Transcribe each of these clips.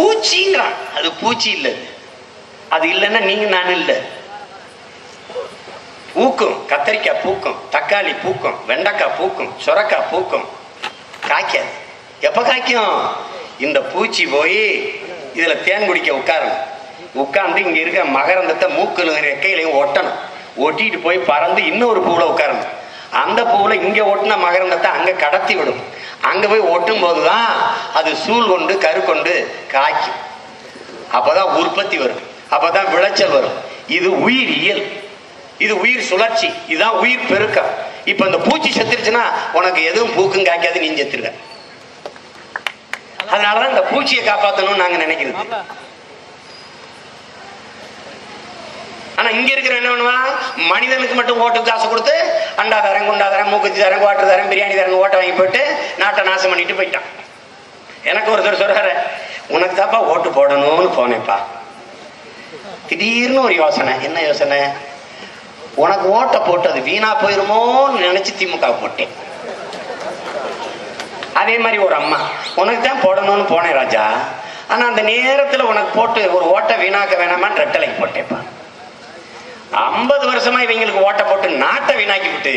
பூச்சிங்கிறான் அது பூச்சி இல்லை. அது இல்லைன்னா நீங்க நான் இல்லை. பூக்கும் கத்தரிக்காய் பூக்கும் தக்காளி பூக்கும் வெண்டைக்காய் பூக்கும் சுரக்காய் பூக்கும். காய்க்காது. எப்ப காய்க்கும்? இந்த பூச்சி போய் இதுல தேன் குடிக்க உட்காரணும். உட்கார்ந்து இங்க இருக்க மகரந்தத்தை மூக்குல ரெக்கையிலையும் ஒட்டணும். ஒட்டிட்டு போய் பறந்து இன்னொரு பூவில் உட்காரணும். அந்த பூவில் இங்க ஒட்டின மகரந்தத்தை அங்க கடத்தி விடும். அங்க போய் ஒட்டும் போதுதான் அது சூழ் கொண்டு கரு கொண்டு காய்க்கும். அப்பதான் உற்பத்தி வரும். அப்பதான் விளைச்சல் வரும். இது உயிரியல் இது உயிர் சுழற்சி. இதுதான் உயிர் பெருக்கம். இப்ப இந்த பூச்சி செத்துருச்சுன்னா உனக்கு எதுவும் பூக்கும் காய்க்காது நீ செத்துருக்க அதனாலதான் இந்த பூச்சியை காப்பாத்தணும்னு நாங்க நினைக்கிறது. ஆனா இங்க இருக்கிற என்ன பண்ணுவான் மனிதனுக்கு மட்டும் ஓட்டு காசு கொடுத்து அண்டா தரேன் குண்டா தரேன் மூக்குத்தி தரேன் வாட்டர் தரேன் பிரியாணி தரேன் ஓட்டை வாங்கி போயிட்டு நாட்டை நாசம் பண்ணிட்டு போயிட்டான். எனக்கு ஒருத்தர் சொல்றாரு உனக்கு தாப்பா ஓட்டு போடணும்னு போனேப்பா திடீர்னு ஒரு யோசனை. என்ன யோசனை? உனக்கு ஓட்டை போட்டது வீணா போயிருமோன்னு நினைச்சு திமுக போட்டேன். அதே மாதிரி ஒரு அம்மா உனக்கு தான் போடணும்னு போனேன் ராஜா. ஆனா அந்த நேரத்துல உனக்கு போட்டு ஒரு ஓட்டை வீணாக்க வேணாமான்னு ரெட்டலைக்கு போட்டேப்பா ஐம்பது வருஷமா இவங்களுக்கு ஓட்டை போட்டு நாட்டை வீணாக்கி விட்டு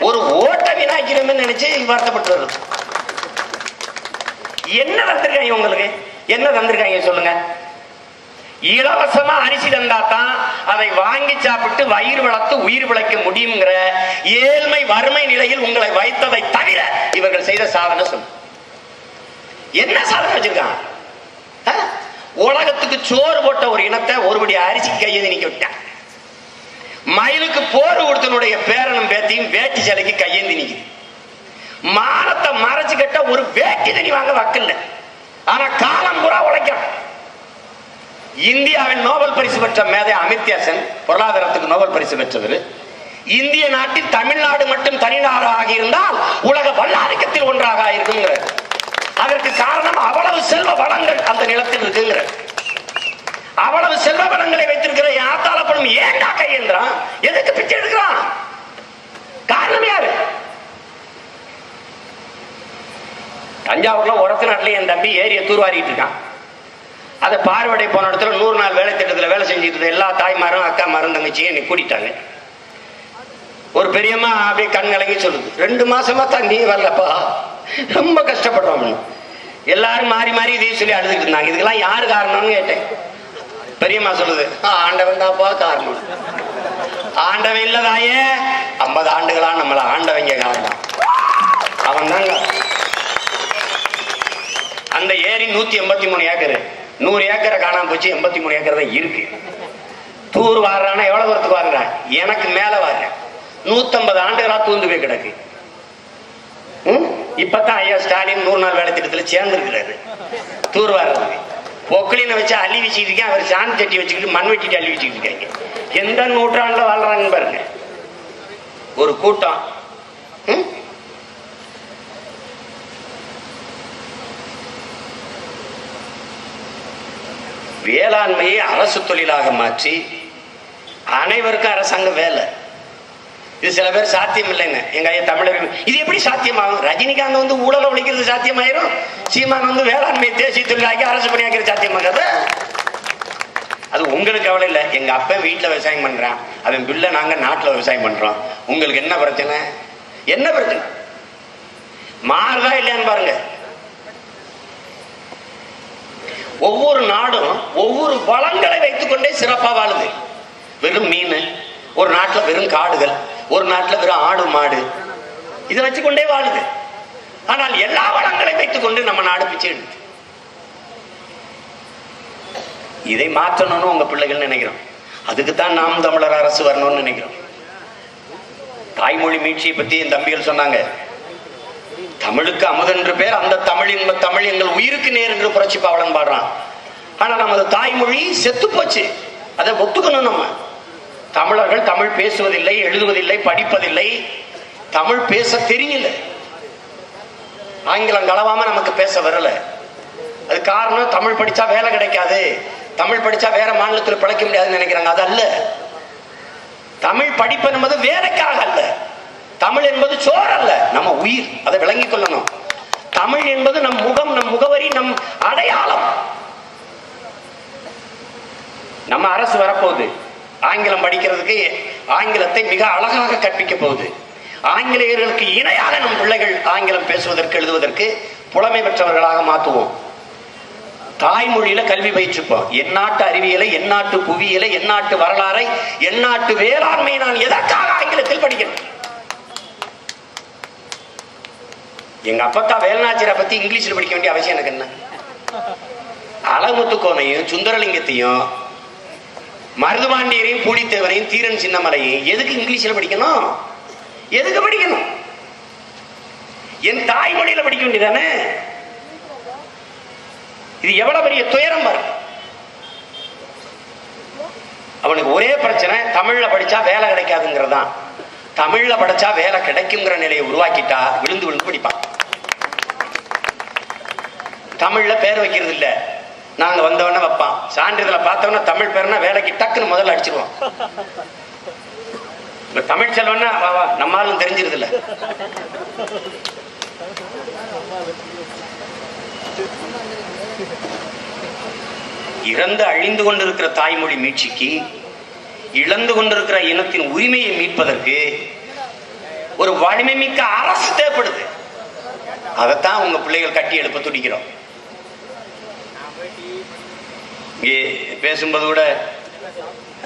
ஒரு ஓட்டை வீணாக்கிறோம்னு நினைச்சு வருத்தப்பட்டு வருது என்ன தந்திருக்காங்க உங்களுக்கு என்ன தந்திருக்காங்க சொல்லுங்க. இலவசமா அரிசி தந்தா தான் அதை வாங்கி சாப்பிட்டு வயிறு வளர்த்து உயிர் விளைக்க முடியுங்கிற ஏழ்மை வறுமை நிலையில் உங்களை வைத்ததை தவிர இவர்கள் செய்த சாதனை சொல்லு என்ன சாதனை வச்சிருக்காங்க? உலகத்துக்கு சோறு போட்ட ஒரு இனத்தை ஒருபடி அரிசி கையை நிக்க விட்டான் மயிலுக்கு போர் கொடுத்தனுடைய பேரனும் பேத்தியும் வேட்டி சிலைக்கு கையேந்தி நிக்குது. மானத்தை மறைச்சு கட்ட ஒரு வேட்டி தனி வாங்க வக்கல்ல. ஆனா காலம் பூரா உழைக்கிறான் இந்தியாவின் நோபல் பரிசு பெற்ற மேதை அமித்யாசன் பொருளாதாரத்துக்கு நோபல் பரிசு பெற்றவர். இந்திய நாட்டில் தமிழ்நாடு மட்டும் தனிநாடு ஆகியிருந்தால் உலக வல்லாதிக்கத்தில் ஒன்றாக இருக்குங்கிற அதற்கு காரணம் அவ்வளவு செல்வ வளங்கள் அந்த நிலத்தில் இருக்குங்கிற அவ்வளவு செல்வ வளங்களை வைத்திருக்கிற பணம் ஏண்டா கையேந்திரான் எதுக்கு பிச்சை எடுக்கிறான்? காரணம் யாரு? தஞ்சாவூர்ல உரத்து நாட்டுல என் தம்பி ஏரிய தூர்வாரிட்டு இருக்கான். அதை பார்வடை போன இடத்துல நூறு நாள் வேலை திட்டத்துல வேலை செஞ்சுட்டு இருந்த எல்லா தாய்மாரும் அக்காமாரும் தங்கச்சியும் என்னை கூட்டிட்டாங்க. ஒரு பெரியம்மா அப்படியே கண் கலங்கி சொல்லுது ரெண்டு மாசமா தண்ணி வரலப்பா. ரொம்ப கஷ்டப்படுறோம். எல்லாரும் மாறி மாறி இதே சொல்லி அழுதுட்டு இருந்தாங்க. இதுக்கெல்லாம் யாரு காரணம்னு கேட்டேன். பெரியம்மா சொல்லுது ஆண்டவன் தான்ப்பா காரணம். ஆண்டவன் இல்லதாயே ஐம்பது ஆண்டுகளா நம்மள ஆண்டவங்க காரணம். அவன் தாங்க. அந்த ஏரி நூத்தி எண்பத்தி மூணு ஏக்கர். நூறு ஏக்கரை காணாம போச்சு எண்பத்தி மூணு ஏக்கர் தான் இருக்கு. தூர் வாடுறானா எவ்வளவு தூரத்துக்கு வாடுறான் எனக்கு மேல வாடுறேன் நூத்தம்பது ஆண்டுகளா தூந்து போய் கிடக்கு. இப்பதான் ஐயா ஸ்டாலின் நூறு நாள் வேலை திட்டத்துல சேர்ந்துருக்கிறாரு. தூர் வாடுறதுக்கு பொக்கலினை வச்சு அள்ளி வச்சுக்கிட்டு இருக்கேன். அவர் சாணி தட்டி வச்சுக்கிட்டு மண் வெட்டிட்டு அள்ளி வச்சுக்கிட்டு இருக்காங்க எந்த நூற்றாண்டுல வாழ்றாங்கன்னு பாருங்க. ஒரு கூட்டம். வேளாண்மையை அரசு தொழிலாக மாற்றி அனைவருக்கும் அரசாங்க வேலை. இது சில பேர் சாத்தியம் இல்லைங்க. எங்க ஐயா தமிழர் இது எப்படி சாத்தியமாகும்? ரஜினிகாந்த் வந்து ஊழல ஒழிக்கிறது சாத்தியமாயிரும்? சீமான் வந்து வேளாண்மை தேசிய தொழிலாக்கி அரசு பணியாக்கிறது சாத்தியமாகாது? அது உங்களுக்கு கவலை இல்லை. எங்க அப்பன் வீட்டுல விவசாயம் பண்றான். அவன் பிள்ளை நாங்க நாட்டுல விவசாயம் பண்றோம். உங்களுக்கு என்ன பிரச்சனை? என்ன பிரச்சனை? மாறுதா இல்லையான்னு பாருங்க. ஒவ்வொரு நாடும் ஒவ்வொரு வளங்களை வைத்துக்கொண்டே சிறப்பா வாழுது. வெறும் மீன் ஒரு நாட்டில் வெறும் காடுகள். ஒரு நாட்டுல வெறும் ஆடு மாடு. இதை வச்சுக்கொண்டே வாழுது. ஆனால் எல்லா வளங்களையும் வைத்துக்கொண்டு நம்ம நாடு பிச்சை எடுத்து இதை மாற்றணும்னு உங்க பிள்ளைகள் நினைக்கிறோம். அதுக்குத்தான் நாம் தமிழர் அரசு வரணும்னு நினைக்கிறோம். தாய்மொழி மீட்சியை பத்தி என் தம்பிகள் சொன்னாங்க. தமிழுக்கு அமுதென்று பேர் அந்த தமிழ் என்ப தமிழ் எங்கள் உயிருக்கு நேர் என்று புரட்சி பாவலன் பாடுறான். ஆனா நமது தாய்மொழி செத்து போச்சு அதை ஒத்துக்கணும் நம்ம. தமிழர்கள் தமிழ் பேசுவதில்லை எழுதுவதில்லை படிப்பதில்லை. தமிழ் பேச தெரியல. ஆங்கிலம் கலவாம நமக்கு பேச வரல. அது காரணம் தமிழ் படிச்சா வேலை கிடைக்காது. தமிழ் படிச்சா வேற மாநிலத்தில் பிழைக்க முடியாதுன்னு நினைக்கிறாங்க. அது அல்ல. தமிழ் படிப்பு என்பது வேலைக்காக அல்ல. தமிழ் என்பது சோறு அல்ல. நம்ம உயிர். அதை விளங்கிக் கொள்ளணும். தமிழ் என்பது நம் முகம் நம் முகவரி நம் அடையாளம். நம்ம அரசு வரப்போகுது. ஆங்கிலம் படிக்கிறதுக்கு ஆங்கிலத்தை மிக அழகாக கற்பிக்க போகுது. ஆங்கிலேயர்களுக்கு இணையாக நம் பிள்ளைகள் ஆங்கிலம் பேசுவதற்கு எழுதுவதற்கு புலமை பெற்றவர்களாக மாற்றுவோம். தாய்மொழியில கல்வி பயிற்றுப்போம். எந்நாட்டு அறிவியலை எந்நாட்டு புவியியலை எந்நாட்டு வரலாறை எந்நாட்டு வேளாண்மையை நான் எதற்காக ஆங்கிலத்தில் படிக்கணும் எங்க அப்பத்தா வேலுநாச்சியரை பத்தி இங்கிலீஷ்ல படிக்க வேண்டிய அவசியம் எனக்கு என்ன? அழகுமுத்துக்கோனையும் சுந்தரலிங்கத்தையும் மருதுபாண்டியரையும் பூலித்தேவரையும் தீரன் சின்னமலையும் எதுக்கு இங்கிலீஷ்ல படிக்கணும்? எதுக்கு படிக்கணும்? என் தாய்மொழியில படிக்க வேண்டியதானே? இது எவ்வளவு பெரிய துயரம் பாரு. அவனுக்கு ஒரே பிரச்சனை தமிழ்ல படிச்சா வேலை கிடைக்காதுங்கிறதான் தமிழ்ல படிச்சா வேலை கிடைக்குங்கிற நிலையை உருவாக்கிட்டா விழுந்து விழுந்து படிப்பான். தமிழ்ல பேர் வைக்கிறது இல்ல நாங்க வந்தவன வைப்பான். சான்றிதழை பார்த்தவன தமிழ் பேர்னா வேலைக்கு டக்குன்னு முதல்ல அடிச்சிருவோம் இப்ப தமிழ் செல்வன்னா வா நம்மளாலும் தெரிஞ்சிருது இல்ல இறந்து அழிந்து கொண்டிருக்கிற தாய்மொழி மீட்சிக்கு இழந்து கொண்டிருக்கிற இனத்தின் உரிமையை மீட்பதற்கு ஒரு வலிமை மிக்க அரசு தேவைப்படுது. அதைத்தான் உங்க பிள்ளைகள் கட்டி எழுப்ப துடிக்கிறோம். இங்கே பேசும்போது கூட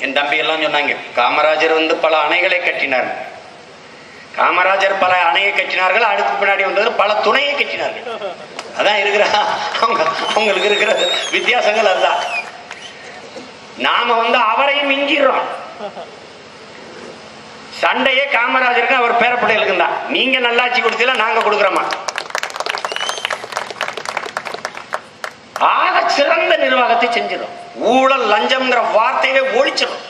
என் தம்பி எல்லாம் சொன்னாங்க காமராஜர் வந்து பல அணைகளை கட்டினார். காமராஜர் பல அணையை கட்டினார்கள் அடுத்து பின்னாடி வந்தவர் பல துணையை கட்டினார்கள். அதான் இருக்கிற அவங்க அவங்களுக்கு இருக்கிற வித்தியாசங்கள் அதுதான். நாம வந்து அவரையும் மிஞ்சிடுறோம். சண்டையே காமராஜருக்கு அவர் பேரப்பிள்ளைகளுக்கு தான். நீங்க நல்லாட்சி கொடுத்தீங்களா நாங்க கொடுக்குறோமா? சிறந்த நிர்வாகத்தை செஞ்சிடும் ஊழல் லஞ்சம்ங்கிற வார்த்தையவே ஒழிச்சிடும்